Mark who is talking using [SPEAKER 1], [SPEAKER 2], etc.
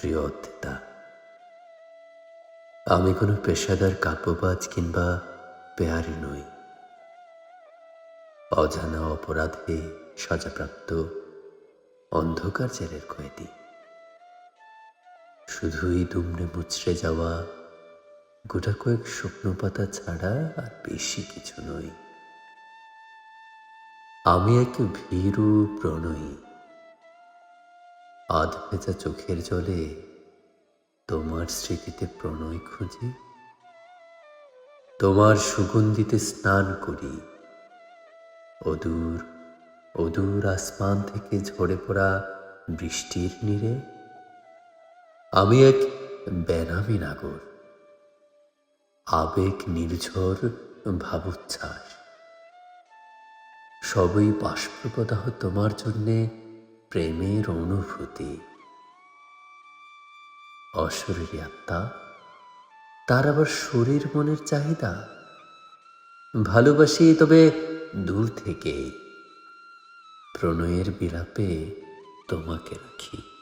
[SPEAKER 1] প্রিয় অদ্বিতা আমি কোনো পেশাদার কাব্যবাজ কিংবা পেয়ারি নই। অজানা অপরাধে সাজাপ্রাপ্ত অন্ধকার জেলের কয়েদি। শুধুই দুমড়ে মুচড়ে যাওয়া গোটা কয়েক শুকনো পাতা ছাড়া আর বেশি কিছু নই। আমি এক ভীরু প্রণয়ী। আধ ভেজা চোখের জলে তোমার স্মৃতিতে প্রণয় খুঁজি। তোমার সুগন্ধিতে স্নান করি। অদূর অদূর আসমান থেকে ঝরে পড়া বৃষ্টির নীরে। আমি এক বেনামি নাগর। আবেগ নির্ঝর ভাবুচ্ছ্বাস। সবই বাষ্পপ্রদাহ তোমার জন্যে প্রেমের অনুভূতি। অশরীরী আত্মা, তার আবার শরীর মনের চাহিদা। ভালোবাসি তবে দূর থেকে। প্রণয়ের বিলাপে তোমাকে রাখি।